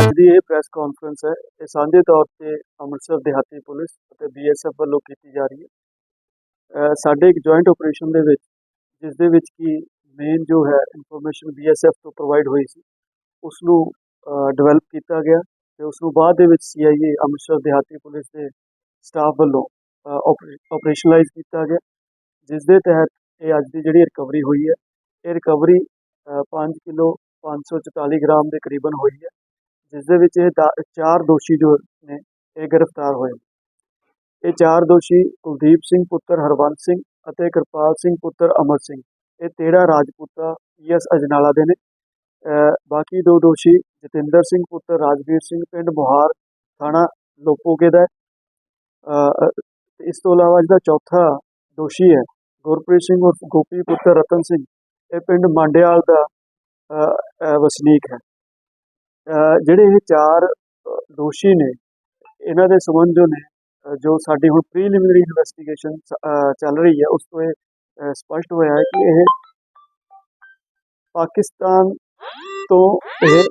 ਅੱਜ ਦੀ ਇਹ press conference ਹੈ, ਇਹ ਸਾਂਝੇ ਤੌਰ ਤੇ ਅੰਮ੍ਰਿਤਸਰ ਦਿਹਾਤੀ ਪੁਲਿਸ ਅਤੇ ਬੀਐਸਐਫ ਵੱਲੋਂ ਕੀਤੀ ਜਾ ਰਹੀ ਹੈ। ਸਾਡੇ ਇੱਕ ਜੁਆਇੰਟ ਆਪਰੇਸ਼ਨ ਦੇ ਵਿੱਚ, ਜਿਸ ਦੇ ਵਿੱਚ ਕੀ ਮੇਨ ਜੋ ਹੈ ਇਨਫੋਰਮੇਸ਼ਨ ਬੀਐਸਐਫ ਤੋਂ ਪ੍ਰੋਵਾਈਡ ਹੋਈ ਸੀ ਉਸ ਨੂੰ ਡਿਵੈਲਪ ਕੀਤਾ ਗਿਆ ਤੇ ਉਸ ਨੂੰ ਬਾਅਦ ਦੇ ਵਿੱਚ ਸੀਆਈਏ ਅੰਮ੍ਰਿਤਸਰ ਦਿਹਾਤੀ ਪੁਲਿਸ ਦੇ ਸਟਾਫ ਵੱਲੋਂ ਆਪਰੇਸ਼ਨਲਾਈਜ਼ ਕੀਤਾ ਗਿਆ, ਜਿਸ ਦੇ ਤਹਿਤ ਇਹ ਅੱਜ ਦੀ ਜਿਹੜੀ ਰਿਕਵਰੀ ਹੋਈ ਹੈ, ਇਹ ਰਿਕਵਰੀ 5 ਕਿਲੋ 544 ਗ੍ਰਾਮ ਦੇ ਕਰੀਬਨ ਹੋਈ ਹੈ। ਜਿਸ ਦੇ ਵਿੱਚ ਇਹ ਦਾ- ਚਾਰ ਦੋਸ਼ੀ ਜੋ ਨੇ, ਇਹ ਗ੍ਰਿਫਤਾਰ ਹੋਏ ਇਹ ਚਾਰ ਦੋਸ਼ੀ ਕੁਲਦੀਪ ਸਿੰਘ ਪੁੱਤਰ ਹਰਵੰਤ ਸਿੰਘ ਅਤੇ ਕਿਰਪਾਲ ਸਿੰਘ ਪੁੱਤਰ ਅਮਰ ਸਿੰਘ। ਇਹ ਤੇੜਾ ਰਾਜਪੂਤਾ ਪੀਐਸ ਅਜਨਾਲਾ ਦੇ ਨੇ। ਬਾਕੀ ਦੋ ਦੋਸ਼ੀ ਜਤਿੰਦਰ ਸਿੰਘ ਪੁੱਤਰ ਰਾਜਵੀਰ ਸਿੰਘ ਪਿੰਡ ਮੁਹਾਰ ਥਾਣਾ ਲੋਪੋਕੇ ਦਾ ਇਸ ਤੋਂ ਇਲਾਵਾ ਜਿਹੜਾ ਚੌਥਾ ਦੋਸ਼ੀ ਹੈ, ਗੁਰਪ੍ਰੀਤ ਸਿੰਘ ਉਰਫ ਗੋਪੀ ਪੁੱਤਰ ਰਤਨ ਸਿੰਘ, ਇਹ ਪਿੰਡ ਮੰਡਿਆਲ ਦਾ ਵਸਨੀਕ ਹੈ। ਜਿਹੜੇ ਇਹ ਚਾਰ ਦੋਸ਼ੀ ਨੇ ਇਹਨਾਂ ਦੇ ਸੰਬੰਧ ਜੋ ਨੇ ਜੋ ਸਾਡੀ ਹੁਣ ਪ੍ਰੀਲਿਮਿਨਰੀ ਇਨਵੈਸਟੀਗੇਸ਼ਨ ਚੱਲ ਰਹੀ ਹੈ ਉਸ ਤੋਂ ਇਹ ਸਪਸ਼ਟ ਹੋਇਆ ਹੈ ਕਿ ਇਹ ਪਾਕਿਸਤਾਨ ਤੋਂ ਇਹ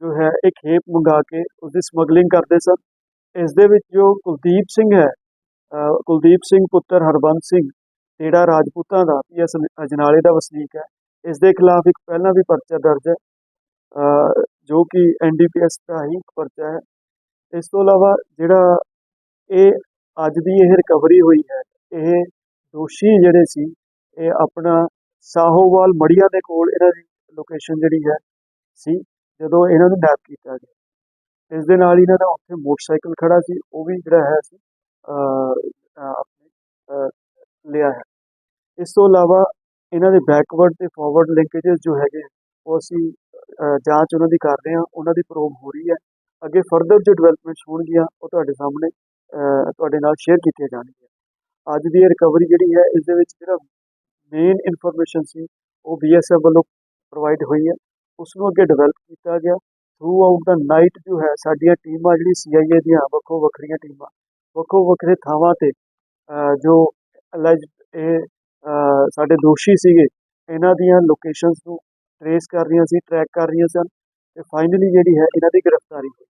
ਜੋ ਹੈ ਇਹ ਖੇਪ ਮੰਗਾ ਕੇ ਉਸਦੀ ਸਮਗਲਿੰਗ ਕਰਦੇ ਸਨ। ਇਸ ਦੇ ਵਿੱਚ ਜੋ ਕੁਲਦੀਪ ਸਿੰਘ ਹੈ ਅਹ, ਕੁਲਦੀਪ ਸਿੰਘ ਪੁੱਤਰ ਹਰਬੰਸ ਸਿੰਘ ਜਿਹੜਾ ਰਾਜਪੂਤਾਂ ਦਾ ਪੀਐਸ ਅਜਨਾਲੇ ਦਾ ਵਸਨੀਕ ਹੈ, ਇਸ ਦੇ ਖਿਲਾਫ ਇੱਕ ਪਹਿਲਾਂ ਵੀ ਪਰਚਾ ਦਰਜ ਹੈ ਜੋ ਕਿ ਐਨਡੀਪੀਐਸ ਦਾ ਹੀ ਇੱਕ ਪਰਚਾ ਹੈ। ਇਸ ਤੋਂ ਇਲਾਵਾ ਜਿਹੜਾ ਇਹ ਅੱਜ ਦੀ ਇਹ ਰਿਕਵਰੀ ਹੋਈ ਹੈ, ਇਹ ਦੋਸ਼ੀ ਜਿਹੜੇ ਸੀ, ਇਹ ਆਪਣਾ ਸਾਹੋਵਾਲ ਮੜੀਆਂ ਦੇ ਕੋਲ ਇਹਨਾਂ ਦੀ ਲੋਕੇਸ਼ਨ ਜਿਹੜੀ ਹੈ, ਸੀ, ਜਦੋਂ ਇਹਨਾਂ ਨੂੰ ਨੈਪ ਕੀਤਾ ਗਿਆ। ਇਸ ਦੇ ਨਾਲ ਹੀ ਇਹਨਾਂ ਦਾ ਉੱਥੇ ਮੋਟਰਸਾਈਕਲ ਖੜਾ ਸੀ, ਉਹ ਵੀ ਜਿਹੜਾ ਹੈ ਸੀ ਆਪਣੇ ਲਿਆ ਹੈ। ਇਸ ਤੋਂ ਇਲਾਵਾ ਇਹਨਾਂ ਦੇ ਬੈਕਵਰਡ ਤੇ ਫਾਰਵਰਡ ਲਿੰਕੇजेस ਜੋ ਹੈਗੇ, ਉਹ ਅਸੀਂ ਜਾਂਚ ਉਹਨਾਂ ਦੀ ਕਰ ਰਹੇ ਹਾਂ। ਉਹਨਾਂ ਦੀ ਪ੍ਰੋਬ ਹੋ ਰਹੀ ਹੈ। ਅੱਗੇ ਫਰਦਰ ਜੋ ਡਿਵੈਲਪਮੈਂਟਸ ਹੋਣਗੀਆਂ, ਉਹ ਤੁਹਾਡੇ ਸਾਹਮਣੇ ਤੁਹਾਡੇ ਨਾਲ ਸ਼ੇਅਰ ਕੀਤੀਆਂ ਜਾਣਗੀਆਂ। ਅੱਜ ਦੀ ਇਹ ਰਿਕਵਰੀ ਜਿਹੜੀ ਹੈ, ਇਸ ਦੇ ਵਿੱਚ ਜਿਹੜਾ ਮੇਨ ਇਨਫੋਰਮੇਸ਼ਨ ਸੀ, ਉਹ ਬੀਐਸਐਫ ਵੱਲੋਂ ਪ੍ਰੋਵਾਈਡ ਹੋਈ ਹੈ। ਉਸ ਨੂੰ ਅੱਗੇ ਡਿਵੈਲਪ ਕੀਤਾ ਗਿਆ। ਥਰੂ ਆਊਟ ਦਾ ਨਾਈਟ ਜੋ ਹੈ, ਸਾਡੀਆਂ ਟੀਮਾਂ, ਜਿਹੜੀ ਸੀਆਈਏ ਦੀਆਂ ਵੱਖੋ ਵੱਖਰੀਆਂ ਟੀਮਾਂ ਵੱਖੋ ਵੱਖਰੇ ਥਾਵਾਂ ਤੇ ਜੋ ਅਲੈਜ ਇਹ ਸਾਡੇ ਦੋਸ਼ੀ ਸੀਗੇ। ਇਹਨਾਂ ਦੀਆਂ ਲੋਕੇਸ਼ਨਸ ਨੂੰ ਟਰੇਸ ਕਰ ਰਹੀਆਂ ਸੀ ਟਰੈਕ ਕਰ ਰਹੀਆਂ ਸਨ ਤੇ ਫਾਈਨਲੀ ਜਿਹੜੀ ਹੈ ਇਹਨਾਂ ਦੀ ਗ੍ਰਿਫਤਾਰੀ ਹੋਈ।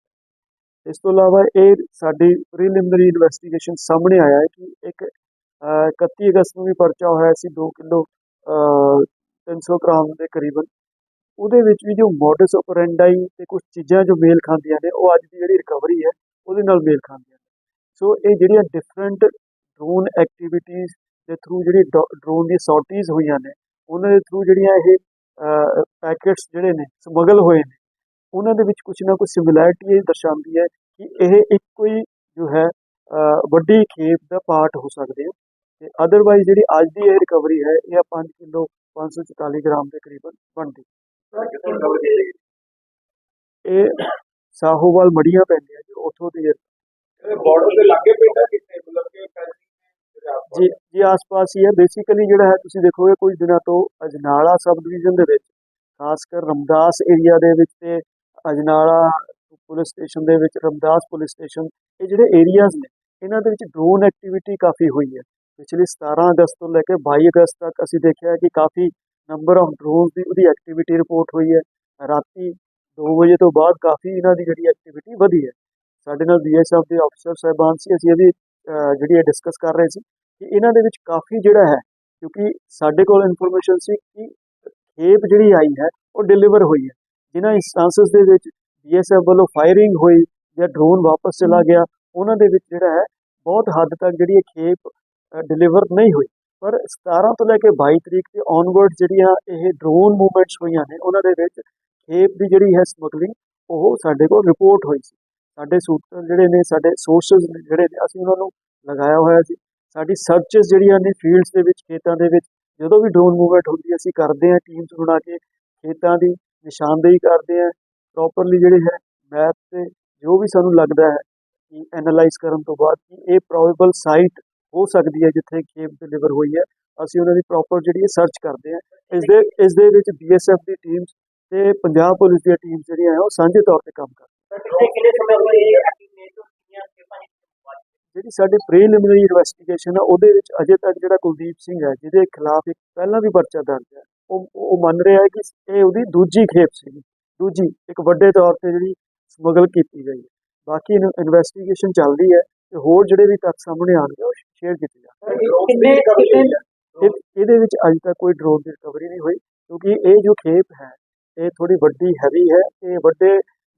ਇਸ ਤੋਂ ਇਲਾਵਾ ਇਹ ਸਾਡੀ ਪ੍ਰੀਲਿਮਿਨਰੀ ਇਨਵੈਸਟੀਗੇਸ਼ਨ ਸਾਹਮਣੇ ਆਇਆ ਹੈ ਕਿ ਇੱਕ ਅਹ, 31 ਅਗਸਤ ਨੂੰ ਵੀ ਪਰਚਾ ਹੋਇਆ ਸੀ 2 ਕਿਲੋ 300 ਗ੍ਰਾਮ ਦੇ ਕਰੀਬਨ। ਉਹਦੇ ਵਿੱਚ ਵੀ ਜੋ ਮੋਡਸ ਆਪਰੈਂਡਾਈ ਤੇ ਕੁਝ ਚੀਜ਼ਾਂ ਜੋ ਮੇਲ ਖਾਂਦੀਆਂ ਨੇ ਉਹ ਅੱਜ ਦੀ ਜਿਹੜੀ ਰਿਕਵਰੀ ਹੈ ਉਹਦੇ ਨਾਲ ਮੇਲ ਖਾਂਦੀਆਂ ਨੇ। ਸੋ ਇਹ ਜਿਹੜੀਆਂ ਡਿਫਰੈਂਟ ਡਰੋਨ ਐਕਟੀਵਿਟੀਜ਼ ਦੇ ਥਰੂ ਜਿਹੜੀ ਡਰੋਨ ਦੀ ਸੌਰਟੀਜ਼ ਹੋਈਆਂ ਨੇ ਉਹਨਾਂ ਦੇ ਥਰੂ ਜਿਹੜੀਆਂ ਇਹ ਪੈਕੇਟਸ ਜਿਹੜੇ ਨੇ ਸਮਗਲ ਹੋਏ ਨੇ ਉਹਨਾਂ ਦੇ ਵਿੱਚ ਕੁਝ ਨਾ ਕੁਝ ਸਿਮਿਲੈਰਿਟੀ ਇਹ ਦਰਸਾਉਂਦੀ ਹੈ ਕਿ ਇਹ ਇੱਕੋ ਹੀ ਜੋ ਹੈ ਵੱਡੀ ਖੇਪ ਦਾ ਪਾਰਟ ਹੋ ਸਕਦੇ ਆ। ਤੇ ਅਦਰਵਾਈਜ਼ ਜਿਹੜੀ ਅੱਜ ਦੀ ਇਹ ਰਿਕਵਰੀ ਹੈ ਇਹ 5 ਕਿਲੋ 544 ਗ੍ਰਾਮ ਦੇ ਕਰੀਬਨ ਬਣਦੀ। ਇਹ ਸਾਹੋਵਾਲ ਮੜੀਆਂ ਪੈਂਦੀਆਂ ਜੀ ਉੱਥੋਂ ਦੀ ਹੈ। ਬਾਰਡਰ ਦੇ ਲਾਗੇ ਪੈਂਦਾ ਕਿਤੇ ਮਤਲਬ ਕਿ ਜੀ ਜੀ, ਆਸ-ਪਾਸ ਹੀ ਹੈ। ਬੇਸਿਕਲੀ ਜਿਹੜਾ ਹੈ, ਤੁਸੀਂ ਦੇਖੋਗੇ ਕੁਝ ਦਿਨਾਂ ਤੋਂ ਅਜਨਾਲਾ ਸਬ ਡਿਵੀਜ਼ਨ ਦੇ ਵਿੱਚ, ਖਾਸ ਕਰ ਰਮਦਾਸ ਏਰੀਆ ਦੇ ਵਿੱਚ ਤੇ ਅਜਨਾਲਾ ਪੁਲਿਸ ਸਟੇਸ਼ਨ ਦੇ ਵਿੱਚ, ਰਮਦਾਸ ਪੁਲਿਸ ਸਟੇਸ਼ਨ ਇਹ ਜਿਹੜੇ ਏਰੀਆਜ਼ ਨੇ, ਇਹਨਾਂ ਦੇ ਵਿੱਚ ਡਰੋਨ ਐਕਟੀਵਿਟੀ ਕਾਫੀ ਹੋਈ ਹੈ। ਪਿਛਲੇ 17 ਅਗਸਤ ਤੋਂ ਲੈ ਕੇ 22 ਅਗਸਤ ਤੱਕ ਅਸੀਂ ਦੇਖਿਆ ਕਿ ਕਾਫੀ ਨੰਬਰ ਆਫ ਡਰੋਨਸ ਦੀ ਉਹਦੀ ਐਕਟੀਵਿਟੀ ਰਿਪੋਰਟ ਹੋਈ ਹੈ। ਰਾਤੀ 2 ਵਜੇ ਤੋਂ ਬਾਅਦ ਕਾਫੀ ਇਹਨਾਂ ਦੀ ਜਿਹੜੀ ਐਕਟੀਵਿਟੀ ਵਧੀ ਹੈ। ਸਾਡੇ ਨਾਲ ਬੀਐਸਐਫ ਦੇ ਅਫਸਰ ਸਾਹਿਬਾਨ ਸੀ, ਅਸੀਂ ਇਹਦੀ ਜਿਹੜੀ ਹੈ ਡਿਸਕਸ ਕਰ ਰਹੇ ਸੀ ਕਿ ਇਹਨਾਂ ਦੇ ਵਿੱਚ ਕਾਫੀ ਜਿਹੜਾ ਹੈ ਕਿਉਂਕਿ ਸਾਡੇ ਕੋਲ ਇਨਫੋਰਮੇਸ਼ਨ ਸੀ ਕਿ ਖੇਪ ਜਿਹੜੀ ਆਈ ਹੈ ਉਹ ਡਿਲੀਵਰ ਹੋਈ ਹੈ। ਜਿਨ੍ਹਾਂ ਇੰਸਟੈਂਸਸ ਦੇ ਵਿੱਚ ਬੀਐਸਐਫ ਵੱਲੋਂ ਫਾਇਰਿੰਗ ਹੋਈ ਜਾਂ ਡਰੋਨ ਵਾਪਸ ਚਲਾ ਗਿਆ ਉਹਨਾਂ ਦੇ ਵਿੱਚ ਜਿਹੜਾ ਹੈ ਬਹੁਤ ਹੱਦ ਤੱਕ ਜਿਹੜੀ ਇਹ ਖੇਪ ਡਿਲੀਵਰ ਨਹੀਂ ਹੋਈ। ਪਰ 17 ਤੋਂ ਲੈ ਕੇ 22 ਤਰੀਕ ਤੇ ਔਨਵਰਡ ਜਿਹੜੀਆਂ ਇਹ ਡਰੋਨ ਮੂਵਮੈਂਟਸ ਹੋਈਆਂ ਨੇ ਉਹਨਾਂ ਦੇ ਵਿੱਚ ਖੇਪ ਦੀ ਜਿਹੜੀ ਹੈ ਸਮਗਲਿੰਗ ਉਹ ਸਾਡੇ ਕੋਲ ਰਿਪੋਰਟ ਹੋਈ ਸੀ। ਸਾਡੇ ਸੂਤਰ ਜਿਹੜੇ ਨੇ, ਸਾਡੇ ਸੋਰਸਸ ਜਿਹੜੇ ਨੇ, ਅਸੀਂ ਉਹਨਾਂ ਨੂੰ ਲਗਾਇਆ ਹੋਇਆ ਸੀ। ਸਾਡੀ ਸਰਚਸ ਜਿਹੜੀਆਂ ਨੇ ਫੀਲਡਸ ਦੇ ਵਿੱਚ, ਖੇਤਾਂ ਦੇ ਵਿੱਚ, ਜਦੋਂ ਵੀ ਡਰੋਨ ਮੂਵਮੈਂਟ ਹੁੰਦੀ ਹੈ, ਅਸੀਂ ਕਰਦੇ ਹਾਂ ਟੀਮਸ ਬਣਾ ਕੇ, ਖੇਤਾਂ ਦੀ ਨਿਸ਼ਾਨਦੇਹੀ ਕਰਦੇ ਹਾਂ ਪ੍ਰੋਪਰਲੀ ਜਿਹੜੇ ਹੈ ਮੈਪ ਤੇ ਜੋ ਵੀ ਸਾਨੂੰ ਲੱਗਦਾ ਹੈ, ਕਿ ਐਨਾਲਾਈਜ਼ ਕਰਨ ਤੋਂ ਬਾਅਦ ਕਿ ਇਹ ਪ੍ਰੋਬੇਬਲ ਸਾਈਟ ਹੋ ਸਕਦੀ ਹੈ ਜਿੱਥੇ ਖੇਪ ਡਿਲੀਵਰ ਹੋਈ ਹੈ। ਅਸੀਂ ਉਹਨਾਂ ਦੀ ਪ੍ਰੋਪਰ ਜਿਹੜੀ ਹੈ ਸਰਚ ਕਰਦੇ ਹਾਂ। ਇਸ ਦੇ ਇਸ ਦੇ ਵਿੱਚ ਬੀਐਸਐਫ ਦੀ ਟੀਮਸ ਤੇ ਪੰਜਾਬ ਪੁਲਿਸ ਦੀਆਂ ਟੀਮਸ ਜਿਹੜੀਆਂ ਹੈ, ਉਹ ਸਾਂਝੇ ਤੌਰ ਤੇ ਕੰਮ ਕਰ ਜਿਹੜੀ ਸਾਡੀ ਪ੍ਰੀਲਿਮਿਨਰੀ ਇਨਵੈਸਟੀਗੇਸ਼ਨ ਹੈ ਉਹਦੇ ਵਿੱਚ ਅਜੇ ਤੱਕ ਜਿਹੜਾ ਕੁਲਦੀਪ ਸਿੰਘ ਹੈ ਜਿਹਦੇ ਖਿਲਾਫ ਇੱਕ ਪਹਿਲਾਂ ਵੀ ਪਰਚਾ ਦਰਜ ਹੈ ਉਹ ਉਹ ਮੰਨ ਰਿਹਾ ਹੈ ਕਿ ਇਹ ਉਹਦੀ ਦੂਜੀ ਖੇਪ ਸੀ। ਦੂਜੀ ਇੱਕ ਵੱਡੇ ਤੌਰ ਤੇ ਜਿਹੜੀ ਸਮਗਲ ਕੀਤੀ ਗਈ ਹੈ। ਬਾਕੀ ਇਨਵੈਸਟੀਗੇਸ਼ਨ ਚੱਲਦੀ ਹੈ ਤੇ ਹੋਰ ਜਿਹੜੇ ਵੀ ਤੱਥ ਸਾਹਮਣੇ ਆਉਣਗੇ ਉਹ ਸ਼ੇਅਰ ਕੀਤੇ ਜਾਣਗੇ। ਕਿੰਨੇ ਕਿੰਨੇ ਇਹ- ਇਹਦੇ ਵਿੱਚ ਅੱਜ ਤੱਕ ਕੋਈ ਡਰੋਨ ਦੀ ਰਿਕਵਰੀ ਨਹੀਂ ਹੋਈ ਕਿਉਂਕਿ ਇਹ ਜੋ ਖੇਪ ਹੈ ਇਹ ਥੋੜੀ ਵੱਡੀ ਹੈਵੀ ਹੈ ਤੇ ਵੱਡੇ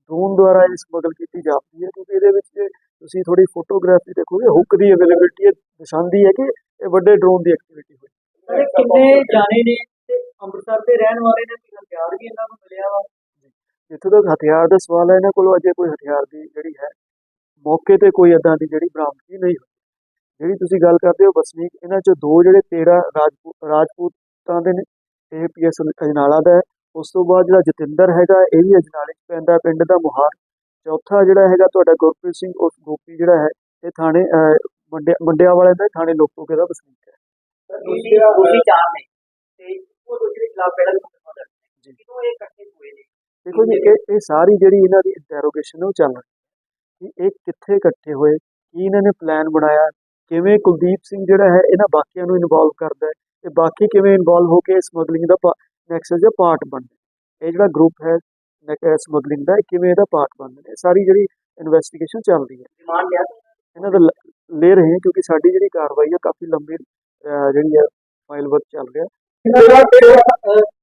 ਡਰੋਨ ਦੁਆਰਾ ਇਹ ਸਮਗਲ ਕੀਤੀ ਜਾਂਦੀ ਹੈ ਕਿਉਂਕਿ ਇਹਦੇ ਵਿੱਚ ਤੁਸੀਂ ਥੋੜੀ ਫੋਟੋਗ੍ਰਾਫੀ ਦੇਖੋਗੇ ਹੁੱਕ ਦੀ ਅਵੇਲੇਬਿਲਟੀ ਦਰਸਾਉਂਦੀ ਹੈ ਕਿ ਇਹ ਵੱਡੇ ਡਰੋਨ ਦੀ ਐਕਟੀਵਿਟੀ ਹੋਈ। ਕਿੰਨੇ ਜਾਣੇ ਨੇ? ਤੇ ਅੰਮ੍ਰਿਤਸਰ ਦੇ ਰਹਿਣ ਵਾਲੇ ਨੇ ਕੋਈ ਹਥਿਆਰ ਵੀ ਇਹਨਾਂ ਨੂੰ ਮਿਲਿਆ ਵਾ? ਜਿੱਥੋਂ ਤੱਕ ਹਥਿਆਰ ਦਾ ਸਵਾਲ ਹੈ ਇਹਨਾਂ ਕੋਲ ਅਜੇ ਕੋਈ ਹਥਿਆਰ ਦੀ ਜਿਹੜੀ ਹੈ ਮੌਕੇ ਤੇ ਕੋਈ ਏਦਾਂ ਦੀ ਜਿਹੜੀ ਬਰਾਮਦਗੀ ਨਹੀਂ ਹੋਈ। ਜਿਹੜੀ ਤੁਸੀਂ ਗੱਲ ਕਰਦੇ ਹੋ ਵਸਨੀਕ ਇਹਨਾਂ ਚੋਂ ਦੋ ਜਿਹੜੇ 13 ਰਾਜਪੂਤ ਰਾਜਪੂਤਾਂ ਦੇ ਨੇ ਇਹ ਪੀਐਸ ਅਜਨਾਲਾ ਦਾ ਹੈ ਉਸ ਤੋਂ ਬਾਅਦ ਜਿਹੜਾ ਜਤਿੰਦਰ ਹੈਗਾ ਇਹ ਵੀ ਅਜਨਾਲੇ 'ਚ ਪੈਂਦਾ ਪਿੰਡ ਦਾ ਮੁਹਾਰ। ਚੌਥਾ ਜਿਹੜਾ ਹੈਗਾ ਤੁਹਾਡਾ ਗੁਰਪ੍ਰੀਤ ਸਿੰਘ ਉਸ ਗੋਪੀ ਜਿਹੜਾ ਹੈ ਇਹ ਥਾਣੇ ਮੰਡਿਆ ਵਾਲੇ ਦਾ ਥਾਣੇ ਲੋਕੋਕੇ ਦਾ ਵਸਨੀਕ ਹੈ। ਤੁਸੀਂ ਤੁਸੀਂ ਚਾਰ ਨੇ ਤੇ ਉਹ ਦੂਜੇ ਖਿਲਾਫ ਪਹਿਲਾਂ ਵੀ ਮੁਕੱਦਮਾ ਦਰਜ ਹੈ। ਜੀ। ਕਿਦੋਂ ਇਹ ਇਕੱਠੇ ਹੋਏ ਨੇ? ਦੇਖੋ ਜੀ ਇਹ ਇਹ ਸਾਰੀ ਜਿਹੜੀ ਇਹਨਾਂ ਦੀ ਇੰਟਰੋਗੇਸ਼ਨ ਉਹ ਚੱਲ ਰਹੀ ਕਿ ਇਹ ਕਿੱਥੇ ਇਕੱਠੇ ਹੋਏ ਕੀ ਇਹਨਾਂ ਨੇ ਪਲਾਨ ਬਣਾਇਆ ਕਿਵੇਂ ਕੁਲਦੀਪ ਸਿੰਘ ਜਿਹੜਾ ਹੈ ਇਹਨਾਂ ਬਾਕੀਆਂ ਨੂੰ ਇਨਵੋਲਵ ਕਰਦਾ ਹੈ ਤੇ ਬਾਕੀ ਕਿਵੇਂ ਇਨਵੋਲਵ ਹੋ ਕੇ ਸਮਗਲਿੰਗ ਦਾ ਨੈਕਸਸ ਦਾ ਪਾਰਟ ਬਣਦੇ ਇਹ ਜਿਹੜਾ ਗਰੁੱਪ ਹੈ ਸਮਗਲਿੰਗ ਦਾ ਕਿਵੇਂ ਇਹਦਾ ਪਾਰਟ ਬਣਦੇ ਨੇ? ਸਾਰੀ ਜਿਹੜੀ ਇਨਵੈਸਟੀਗੇਸ਼ਨ ਚੱਲ ਰਹੀ ਹੈ। ਲਿਆ ਇਹਨਾਂ ਦਾ ਲ- ਰਹੇ ਹਾਂ ਕਿਉਂਕਿ ਸਾਡੀ ਜਿਹੜੀ ਕਾਰਵਾਈ ਹੈ ਕਾਫੀ ਲੰਬੀ ਜਿਹੜੀ ਹੈ ਫਾਈਲ ਵਰਕ ਚੱਲ ਰਿਹਾ।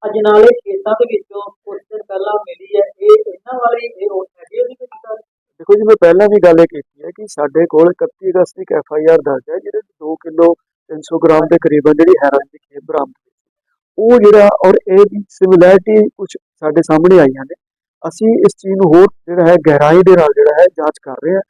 ਅਜਨਾਲੇ ਖੇਤਾਂ ਦੇ ਵਿੱਚੋਂ ਕੁਝ ਦਿਨ ਪਹਿਲਾਂ ਮਿਲੀ ਹੈ। ਇਹ ਇਹਨਾਂ ਵਾਲੇ ਇਹ ਉਹ ਹੈਗੇ ਉਹਦੇ ਵਿੱਚ? ਸਰ ਦੇਖੋ ਜੀ ਮੈਂ ਪਹਿਲਾਂ ਵੀ ਗੱਲ ਇਹ ਕੀਤੀ ਹੈ ਕਿ ਸਾਡੇ ਕੋਲ 31 ਅਗਸਤ ਦੀ ਐਫ ਆਈ ਆਰ ਦਰਜ ਹੈ ਜਿਹਦੇ ਵਿੱਚ 2 ਕਿਲੋ 300 ਗ੍ਰਾਮ ਦੇ ਕਰੀਬਨ ਜਿਹੜੀ ਹੈਰੋਇਨ ਦੀ ਖੇਪ ਬਰਾਮਦ ਉਹ ਜਿਹੜਾ ਔਰ ਇਹ ਦੀ ਸਿਮਿਲੈਰਿਟੀ ਕੁਝ ਸਾਡੇ ਸਾਹਮਣੇ ਆਈਆਂ ਨੇ। ਅਸੀਂ ਇਸ ਚੀਜ਼ ਨੂੰ ਹੋਰ ਜਿਹੜਾ ਹੈ ਗਹਿਰਾਈ ਦੇ ਨਾਲ ਜਿਹੜਾ ਹੈ ਜਾਂਚ ਕਰ ਰਹੇ ਹਾਂ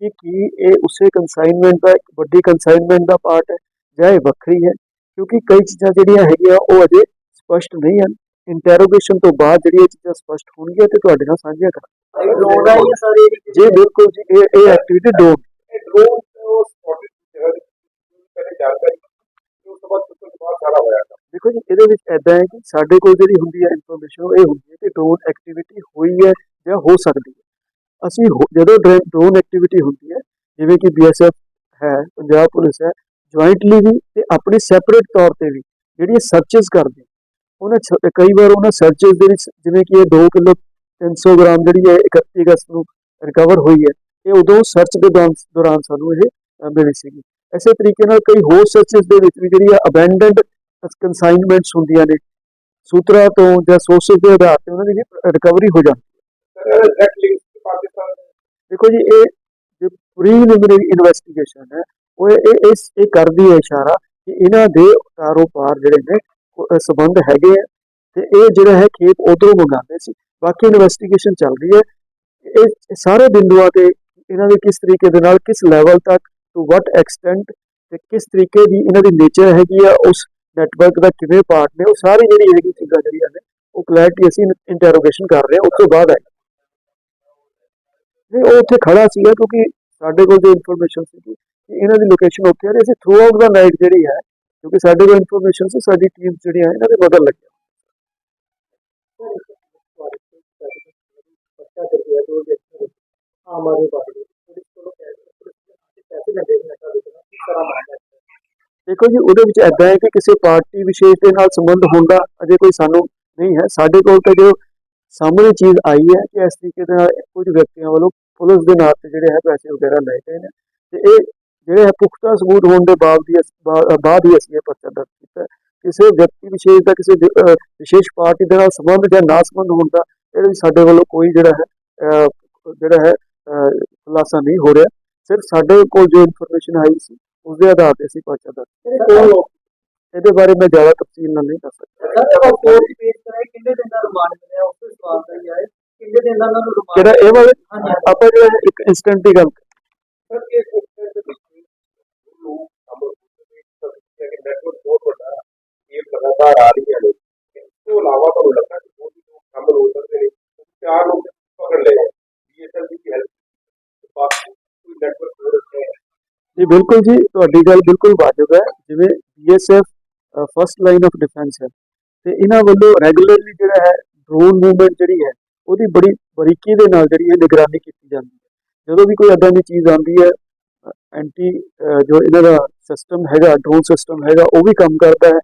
ਕਿ ਕਿ ਇਹ ਉਸੇ ਕੰਸਾਈਨਮੈਂਟ ਦਾ ਇੱਕ ਵੱਡੀ ਕੰਸਾਈਨਮੈਂਟ ਦਾ ਪਾਰਟ ਹੈ ਜਾਂ ਇਹ ਵੱਖਰੀ ਹੈ। ਕਿਉਂਕਿ ਕਈ ਚੀਜ਼ਾਂ ਜਿਹੜੀਆਂ ਹੈਗੀਆਂ ਉਹ ਅਜੇ ਸਪਸ਼ਟ ਨਹੀਂ ਹਨ। ਇੰਟਰੋਗੇਸ਼ਨ ਤੋਂ ਬਾਅਦ ਜਿਹੜੀਆਂ ਚੀਜ਼ਾਂ ਸਪਸ਼ਟ ਹੋਣਗੀਆਂ ਤੇ ਤੁਹਾਡੇ ਨਾਲ ਸਾਂਝੀਆਂ ਕਰਾਂਗੇ। ਜੀ ਬਿਲਕੁਲ ਜੀ ਇਹ ਇਹ ਐਕਟੀਵਿਟੀ ਡੋਗ ਇਹ ਡਰੋਨ ਉਹ ਸਪੌਟਡ ਜਗ੍ਹਾ ਪਹਿਲੇ ਜਾਣਕਾਰੀ ਤੋਂ ਬਾਅਦ ਉਸ ਤੋਂ ਬਾਅਦ ਸਾਰਾ ਹੋਇਆ ਦੇਖੋ ਜੀ, ਇਹਦੇ ਵਿੱਚ ਐਦਾਂ ਹੈ ਕਿ ਸਾਡੇ ਕੋਲ ਜਿਹੜੀ ਹੁੰਦੀ ਹੈ ਇਨਫੋਰਮੇਸ਼ਨ ਇਹ ਹੁੰਦੀ ਹੈ ਕਿ ਡਰੋਨ ਐਕਟੀਵਿਟੀ ਹੋਈ ਹੈ ਜਾਂ ਹੋ ਸਕਦੀ ਹੈ। ਅਸੀਂ ਜਦੋਂ ਡਰੋਨ ਐਕਟੀਵਿਟੀ ਹੁੰਦੀ ਹੈ, ਜਿਵੇਂ ਕਿ ਬੀਐਸਐਫ ਹੈ, ਪੰਜਾਬ ਪੁਲਿਸ ਹੈ ਜੁਆਇੰਟਲੀ ਵੀ ਤੇ ਆਪਣੇ ਸੈਪਰੇਟ ਤੌਰ ਤੇ ਵੀ ਜਿਹੜੀਆਂ ਸਰਚਸ ਕਰਦੇ ਉਹਨਾਂ 'ਚ ਕਈ ਵਾਰ ਉਹਨਾਂ ਸਰਚਸ ਦੇ ਵਿੱਚ ਜਿਵੇਂ ਕਿ ਇਹ 2 ਕਿਲੋ 300 ਗ੍ਰਾਮ ਜਿਹੜੀ ਹੈ 31 ਅਗਸਤ ਨੂੰ ਰਿਕਵਰ ਹੋਈ ਹੈ, ਇਹ ਉਦੋਂ ਸਰਚ ਦੇ ਦੌਰਾਨ ਦੌਰਾਨ ਸਾਨੂੰ ਇਹ ਮਿਲੀ ਸੀਗੀ। ਇਸੇ ਤਰੀਕੇ ਨਾਲ ਕਈ ਹੋਰ ਸਰਚਸ ਦੇ ਵਿੱਚ ਵੀ ਜਿਹੜੀ ਅਬੈਂਡਨਡ ਕੰਸਾਈਨਮੈਂਟਸ ਹੁੰਦੀਆਂ ਨੇ ਸੂਤਰਾਂ ਤੋਂ ਜਾਂ ਸੋਰਸਸ ਦੇ ਆਧਾਰ ਤੇ ਉਹਨਾਂ ਦੀ ਰਿਕਵਰੀ ਹੋ ਜਾਂਦੀ ਹੈ। ਦੇਖੋ ਜੀ ਇਹ ਜੋ ਪ੍ਰੀਲਿਮਿਨਰੀ ਇਨਵੈਸਟੀਗੇਸ਼ਨ ਹੈ ਉਹ ਇਹ ਇਸ ਇਹ ਕਰਦੀ ਹੈ ਇਸ਼ਾਰਾ ਕਿ ਇਹਨਾਂ ਦੇ ਕਾਰੋਬਾਰ ਜਿਹੜੇ ਨੇ ਸੰਬੰਧ ਹੈਗੇ ਆ ਤੇ ਇਹ ਜਿਹੜਾ ਹੈ ਖੇਪ ਉਧਰੋਂ ਮੰਗਾਉਂਦੇ ਸੀ। ਬਾਕੀ ਇਨਵੈਸਟੀਗੇਸ਼ਨ ਚੱਲ ਰਹੀ ਹੈ। ਇਹ ਸਾਰੇ ਬਿੰਦੂਆਂ ਤੇ ਇਹਨਾਂ ਦੇ ਕਿਸ ਤਰੀਕੇ ਦੇ ਨਾਲ ਕਿਸ ਲੈਵਲ ਤੱਕ ਟੂ ਵਾਟ ਐਕਸਟੈਂਟ ਤੇ ਕਿਸ ਤਰੀਕੇ ਦੀ ਇਹਨਾਂ ਦੀ ਨੇਚਰ ਹੈਗੀ ਆ, ਉਸ ਨੈਟਵਰਕ ਦਾ ਕਿਵੇਂ ਪਾਰਟ ਨੇ, ਉਹ ਸਾਰੀ ਜਿਹੜੀ ਹੈਗੀ ਚੀਜ਼ਾਂ ਜਿਹੜੀਆਂ ਨੇ, ਉਹ ਕਲੈਰਿਟੀ ਅਸੀਂ ਇੰਟਰੋਗੇਸ਼ਨ ਕਰ ਰਹੇ ਹਾਂ, ਉਸ ਤੋਂ ਬਾਅਦ ਆਏ ਨਹੀਂ, ਉਹ ਉੱਥੇ ਖੜਾ ਸੀਗਾ ਕਿਉਂਕਿ ਸਾਡੇ ਕੋਲ ਜੋ ਇਨਫੋਰਮੇਸ਼ਨ ਸੀ ਕਿ ਇਹਨਾਂ ਦੀ ਲੋਕੇਸ਼ਨ ਉੱਥੇ ਹੈ ਤੇ ਅਸੀਂ ਥਰੂ ਆਊਟ ਦਾ ਨਾਈਟ ਜਿਹੜੀ ਹੈ, ਕਿਉਂਕਿ ਸਾਡੇ ਕੋਲ ਇਨਫੋਰਮੇਸ਼ਨ ਸੀ, ਸਾਡੀ ਟੀਮ ਜਿਹੜੀਆਂ ਇਹਨਾਂ ਦੇ ਮਗਰ ਲੱਗੀ। ਬੱਚਾ ਕਰ ਗਿਆ ਜੋ ਵਿਅਕਤੀ ਆਮ ਆਦਮੀ ਪਾਰਟੀ ਤਰ੍ਹਾਂ ਬਣਦਾ ਦੇਖੋ ਜੀ ਉਹਦੇ ਵਿੱਚ ਐਦਾਂ ਹੈ ਕਿ ਕਿਸੇ ਪਾਰਟੀ ਵਿਸ਼ੇਸ਼ ਦੇ ਨਾਲ ਸੰਬੰਧ ਹੋਣ ਅਜੇ ਕੋਈ ਸਾਨੂੰ ਨਹੀਂ ਹੈ। ਸਾਡੇ ਕੋਲ ਤਾਂ ਜੋ ਸਾਹਮਣੇ ਚੀਜ਼ ਆਈ ਹੈ ਕਿ ਇਸ ਤਰੀਕੇ ਦੇ ਨਾਲ ਕੁਝ ਵਿਅਕਤੀਆਂ ਵੱਲੋਂ ਪੁਲਿਸ ਦੇ ਨਾਂ ਤੇ ਜਿਹੜੇ ਹੈ ਪੈਸੇ ਵਗੈਰਾ ਲਏ ਗਏ ਨੇ। ਤੇ ਇਹ ਜਿਹੜੇ ਹੈ ਪੁਖਤਾ ਸਬੂਤ ਹੋਣ ਦੇ ਬਾਅਦ ਹੀ ਅਸੀਂ- ਬਾਅਦ ਹੀ ਅਸੀਂ ਇਹ ਪਰਚਾ ਦਰਜ ਕੀਤਾ ਕਿਸੇ ਵਿਅਕਤੀ ਵਿਸ਼ੇਸ਼ ਦਾ ਕਿਸੇ ਵਿਸ਼ੇਸ਼ ਪਾਰਟੀ ਦੇ ਨਾਲ ਸੰਬੰਧ ਜਾਂ ਨਾ ਸੰਬੰਧ ਹੋਣ ਦਾ ਇਹਦੇ ਵਿੱਚ ਸਾਡੇ ਵੱਲੋਂ ਕੋਈ ਜਿਹੜਾ ਹੈ ਅਹ, ਜਿਹੜਾ ਹੈ ਖੁਲਾਸਾ ਨਹੀਂ ਹੋ ਰਿਹਾ। ਸਿਰਫ ਸਾਡੇ ਕੋਲ ਜੋ ਇਨਫੋਰਮੇਸ਼ਨ ਆਈ ਸੀ ਉਸ ਦੇ ਆਧਾਰ ਤੇ ਅਸੀਂ ਪਰਚਾ ਦਰਜ। ਇਹਦੇ ਬਾਰੇ ਮੈਂ ਜ਼ਿਆਦਾ ਤਫਸੀਲ ਨਾਲ ਨਹੀਂ ਦੱਸ ਸਕਦਾ। ਸਰ ਉਹ ਕੋਰਟ ਪੇਸ਼ ਕਰਾਏ ਕਿੰਨੇ ਦਿਨ ਦਾ ਰਿਮਾਂਡ ਮਿਲਿਆ? ਉਸ ਤੋਂ ਸਵਾਲ ਦਾ ਹੀ ਆਏ ਕਿੰਨੇ ਦਿਨ ਦਾ ਉਹਨਾਂ ਨੂੰ ਰਿਮਾਂਡ ਕਿਹੜਾ ਇਹ ਵਾਲੇ? ਆਪਾਂ ਜਿਹੜਾ ਇੱਕ ਇਨਸਟੈਂਟ ਦੀ ਗੱਲ ਸਰ ਇਹ ਸਿਸਟਮ ਦੇ ਵਿੱਚ ਲੋਕ ਕਰਦੇ ਕਿ ਨੈਟਵਰਕ ਬਹੁਤ ਵੱਡਾ ਇਹ ਲਗਾਤਾਰ ਆ ਰਹੀਆਂ ਨੇ। ਇਸ ਤੋਂ ਇਲਾਵਾ ਤੁਹਾਨੂੰ ਲੱਗਾ ਕਿ ਵੀ ਲੋਕ ਕੰਮ ਹੋ ਸਕਦੇ ਨੇ। ਚਾਰ ਲੋਕ ਪਕੜ ਲਏ ਬੀਐਸਐਲ ਦੀ ਹੈਲਪ ਬਾਕੀ ਕੋਈ ਨੈਟਵਰਕ ਜੀ, ਬਿਲਕੁਲ ਜੀ, ਤੁਹਾਡੀ ਗੱਲ ਬਿਲਕੁਲ ਵਾਜਬ ਹੈ। ਜਿਵੇਂ BSF first line of defence ਹੈ। ਤੇ ਇਹਨਾਂ ਵੱਲੋਂ ਰੈਗੂਲਰਲੀ ਜਿਹੜਾ ਹੈ ਡਰੋਨ ਮੂਵਮੈਂਟ ਜਿਹੜੀ ਹੈ, ਉਹਦੀ ਬੜੀ ਬਰੀਕੀ ਦੇ ਨਾਲ ਜਿਹੜੀ ਹੈ ਨਿਗਰਾਨੀ ਕੀਤੀ ਜਾਂਦੀ ਹੈ। ਜਦੋਂ ਵੀ ਕੋਈ ਏਦਾਂ ਦੀ ਚੀਜ਼ ਆਉਂਦੀ ਹੈ ਐਂਟੀ ਜੋ ਇਹਨਾਂ ਦਾ ਸਿਸਟਮ ਹੈਗਾ ਡਰੋਨ ਸਿਸਟਮ ਹੈਗਾ, ਉਹ ਵੀ ਕੰਮ ਕਰਦਾ ਹੈ।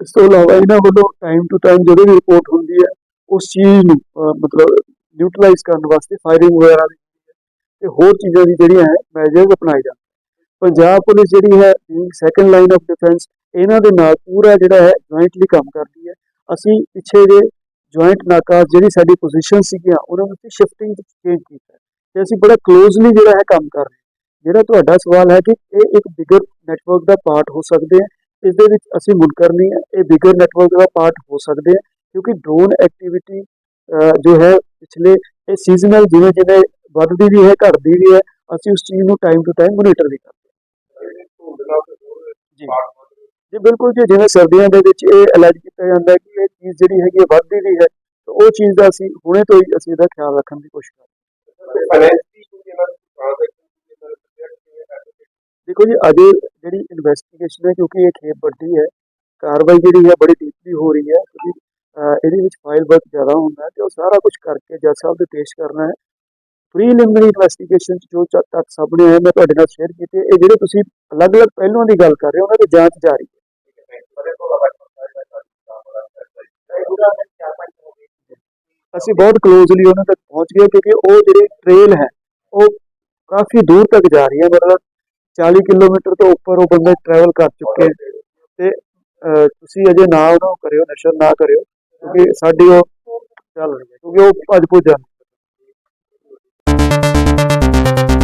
ਇਸ ਤੋਂ ਇਲਾਵਾ ਇਹਨਾਂ ਵੱਲੋਂ ਟਾਈਮ ਟੂ ਟਾਈਮ ਜਦੋਂ ਵੀ ਰਿਪੋਰਟ ਹੁੰਦੀ ਹੈ, ਉਸ ਚੀਜ਼ ਨੂੰ ਮਤਲਬ ਨਿਊਟਰਲਾਈਜ਼ ਕਰਨ ਵਾਸਤੇ ਫਾਇਰਿੰਗ ਵਗੈਰਾ ਵੀ ਤੇ ਹੋਰ ਚੀਜ਼ਾਂ ਦੀ ਜਿਹੜੀਆਂ ਹੈ ਮੈਜਰਸ ਅਪਣਾਏ ਜਾਂਦੇ ਪੰਜਾਬ ਪੁਲਿਸ ਜਿਹੜੀ ਹੈ ਸੈਕੰਡ ਲਾਈਨ ਆਫ ਡਿਫੈਂਸ ਇਹਨਾਂ ਦੇ ਨਾਲ ਪੂਰਾ ਜਿਹੜਾ ਹੈ ਜੁਆਇੰਟਲੀ ਕੰਮ ਕਰਦੀ ਹੈ। ਅਸੀਂ ਪਿੱਛੇ ਜੇ ਜੁਆਇੰਟ ਨਾਕਾ ਜਿਹੜੀ ਸਾਡੀ ਪੋਜੀਸ਼ਨ ਸੀਗੀਆਂ, ਉਹਨਾਂ ਨੂੰ ਵਿੱਚ ਸ਼ਿਫਟਿੰਗ ਚੇਂਜ ਕੀਤਾ ਹੈ। ਤੇ ਅਸੀਂ ਬੜਾ ਕਲੋਜ਼ਲੀ ਜਿਹੜਾ ਹੈ, ਕੰਮ ਕਰ ਰਹੇ ਜਿਹੜਾ ਤੁਹਾਡਾ ਸਵਾਲ ਹੈ ਕਿ ਇਹ ਇੱਕ ਬਿਗਰ ਨੈਟਵਰਕ ਦਾ ਪਾਰਟ ਹੋ ਸਕਦੇ ਹੈ, ਇਸ ਦੇ ਵਿੱਚ ਅਸੀਂ ਮੁਨਕਰ ਨਹੀਂ ਹੈ, ਇਹ ਬਿਗਰ ਨੈਟਵਰਕ ਦਾ ਪਾਰਟ ਹੋ ਸਕਦੇ ਹੈ, ਕਿਉਂਕਿ ਡਰੋਨ ਐਕਟੀਵਿਟੀ ਜੋ ਹੈ, ਪਿਛਲੇ ਇਹ ਸੀਜ਼ਨਲ ਜਿਵੇਂ ਜਿਵੇਂ ਵੱਧਦੀ ਵੀ ਹੈ, ਘਟਦੀ ਵੀ ਹੈ, ਅਸੀਂ ਉਸ ਚੀਜ਼ ਨੂੰ ਟਾਈਮ ਟੂ ਟਾਈਮ ਮੋਨੀਟਰ ਵੀ ਕਰਦੇ ਹਾਂ। ਜੀ। ਬਿਲਕੁਲ ਜੀ, ਜਿਵੇਂ ਸਰਦੀਆਂ ਦੇ ਵਿੱਚ ਇਹ ਅਲਰਜ ਕੀਤਾ ਜਾਂਦਾ ਹੈ ਕਿ ਇਹ ਚੀਜ਼ ਜਿਹੜੀ ਹੈਗੀ ਹੈ, ਵੱਧਦੀ ਵੀ ਹੈ, ਤਾਂ ਉਹ ਚੀਜ਼ ਦਾ ਅਸੀਂ ਹੁਣੇ ਤੋਂ ਹੀ ਅਸੀਂ ਇਹਦਾ ਖਿਆਲ ਰੱਖਣ ਦੀ ਕੋਸ਼ਿਸ਼ ਕਰਦੇ ਹਾਂ। ਦੇਖੋ ਜੀ, ਅਜੇ ਜਿਹੜੀ ਇਨਵੈਸਟੀਗੇਸ਼ਨ ਹੈ, ਕਿਉਂਕਿ ਇਹ ਖੇਪ ਵੱਡੀ ਹੈ, ਕਾਰਵਾਈ ਜਿਹੜੀ ਹੈ, ਬੜੀ ਡੀਪਲੀ ਹੋ ਰਹੀ ਹੈ, ਕਿਉਂਕਿ ਇਹਦੇ ਵਿੱਚ ਫਾਈਲ ਵਰਕ ਜ਼ਿਆਦਾ ਹੁੰਦਾ ਹੈ, ਤੇ ਉਹ ਸਾਰਾ ਕੁਝ ਕਰਕੇ ਜੱਜ ਸਾਹਿਬ ਦੇ ਪੇਸ਼ ਕਰਨਾ ਹੈ। ਪ੍ਰੀਲਿਮਿਨਰੀ ਇਨਵੈਸਟੀਗੇਸ਼ਨ ਜੋ ਚ- ਸਾਹਮਣੇ ਆਏ, ਮੈਂ ਤੁਹਾਡੇ ਨਾਲ ਸ਼ੇਅਰ ਕੀਤੇ। ਇਹ ਜਿਹੜੇ ਤੁਸੀਂ ਅਲੱਗ-ਅਲੱਗ ਪਹਿਲੂਆਂ ਦੀ ਗੱਲ ਕਰ ਰਹੇ ਹੋ, ਉਹਨਾਂ ਦੀ ਜਾਂਚ ਜਾਰੀ ਹੈ। ਅਸੀਂ ਬਹੁਤ ਕਲੋਜ਼ਲੀ ਉਹਨਾਂ ਤੱਕ ਪਹੁੰਚ ਗਏ, ਕਿਉਂਕਿ ਉਹ ਜਿਹੜੀ ਟ੍ਰੇਲ ਹੈ, ਉਹ ਕਾਫੀ ਦੂਰ ਤੱਕ ਜਾ ਰਹੀ ਹੈ ਮਤਲਬ 40 ਕਿਲੋਮੀਟਰ ਤੋਂ ਉੱਪਰ ਉਹ ਬੰਦੇ ਟਰੈਵਲ ਕਰ ਚੁੱਕੇ ਤੇ ਤੁਸੀਂ ਅਜੇ ਨਾ ਉਹਨੂੰ ਕਰਿਓ ਨਸ਼ਰ ਨਾ ਕਰਿਓ, ਕਿਉਂਕਿ ਸਾਡੀ ਉਹ ਚੱਲ ਰਹੀ ਹੈ, ਕਿਉਂਕਿ ਉਹ ਭੱਜ ਭੁੱਜ ਜਾਂਦੀ Thank you.